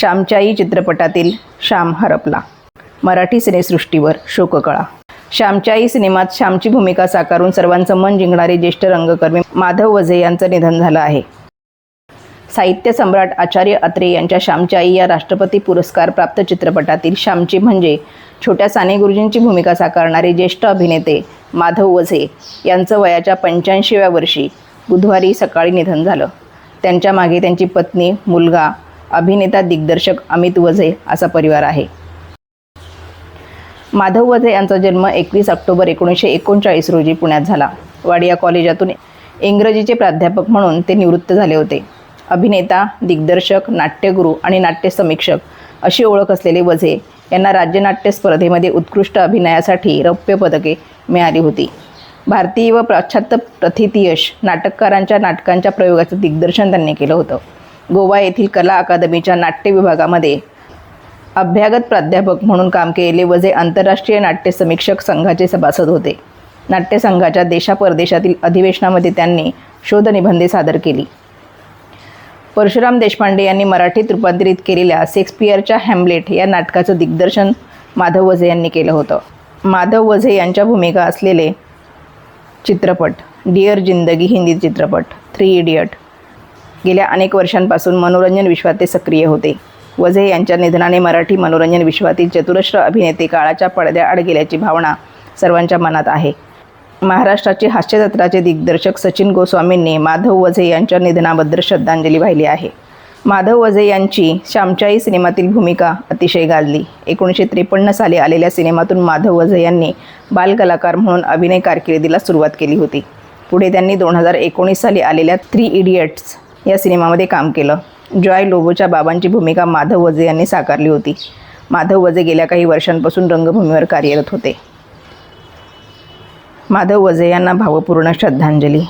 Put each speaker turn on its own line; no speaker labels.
श्यामच्याई चित्रपटातील श्याम हरपला. मराठी सिनेसृष्टीवर शोककळा. श्यामच्याई सिनेमात श्यामची भूमिका साकारून सर्वांचं मन जिंकणारे ज्येष्ठ रंगकर्मी माधव वझे यांचं निधन झालं आहे. साहित्य सम्राट आचार्य अत्रे यांच्या श्यामची आई या राष्ट्रपती पुरस्कार प्राप्त चित्रपटातील श्यामची म्हणजे छोट्या साने गुरुजींची भूमिका साकारणारे ज्येष्ठ अभिनेते माधव वझे यांचं वयाच्या पंच्याऐंशीव्या वर्षी बुधवारी सकाळी निधन झालं. त्यांच्या मागे त्यांची पत्नी मुलगा अभिनेता दिग्दर्शक अमित वझे असा परिवार आहे. माधव वझे यांचा जन्म एकवीस ऑक्टोबर एकोणीसशे एकोणचाळीस रोजी पुण्यात झाला. वाडिया कॉलेजातून इंग्रजीचे प्राध्यापक म्हणून ते निवृत्त झाले होते. अभिनेता दिग्दर्शक नाट्यगुरू आणि नाट्य समीक्षक अशी ओळख असलेले वझे यांना राज्यनाट्य स्पर्धेमध्ये उत्कृष्ट अभिनयासाठी रौप्य पदके मिळाली होती. भारतीय व पाश्चात्य प्रथितयश नाटककारांच्या नाटकांच्या प्रयोगाचं दिग्दर्शन त्यांनी केलं होतं. गोवा येथील कला अकादमीच्या नाट्य विभागामध्ये अभ्यागत प्राध्यापक म्हणून काम केले व जे आंतरराष्ट्रीय नाट्य समीक्षक संघाचे सभासद होते. नाट्यसंघाच्या देशापरदेशातील अधिवेशनामध्ये त्यांनी शोधनिबंधे सादर केली. परशुराम देशपांडे यांनी मराठीत रूपांतरित केलेल्या शेक्सपियरच्या हॅमलेट या नाटकाचं दिग्दर्शन माधव वझे यांनी केलं होतं. माधव वझे यांच्या भूमिका असलेले चित्रपट डिअर जिंदगी हिंदी चित्रपट थ्री इडियट गेल्या अनेक वर्षांपासून मनोरंजन विश्वात ते सक्रिय होते. वझे यांच्या निधनाने मराठी मनोरंजन विश्वातील चतुरश्र अभिनेते काळाच्या पडद्याआड गेल्याची भावना सर्वांच्या मनात आहे. महाराष्ट्राचे हास्यजत्राचे दिग्दर्शक सचिन गोस्वामींनी माधव वझे यांच्या निधनाबद्दल श्रद्धांजली वाहिली आहे. माधव वझे यांची श्यामच्याई सिनेमातील भूमिका अतिशय गाजली. एकोणीसशे त्रेपन्न साली आलेल्या सिनेमातून माधव वझे यांनी बालकलाकार म्हणून अभिनय कारकिर्दीला सुरुवात केली होती. पुढे त्यांनी दोन हजार एकोणीस साली आलेल्या थ्री इडियट्स या सिनेमामध्ये काम केलं. जॉय लोबोच्या बाबांची भूमिका माधव वजे यांनी साकारली होती. माधव वजे गेल्या काही वर्षांपासून रंगभूमीवर कार्यरत होते. माधव वजे यांना भावपूर्ण श्रद्धांजली.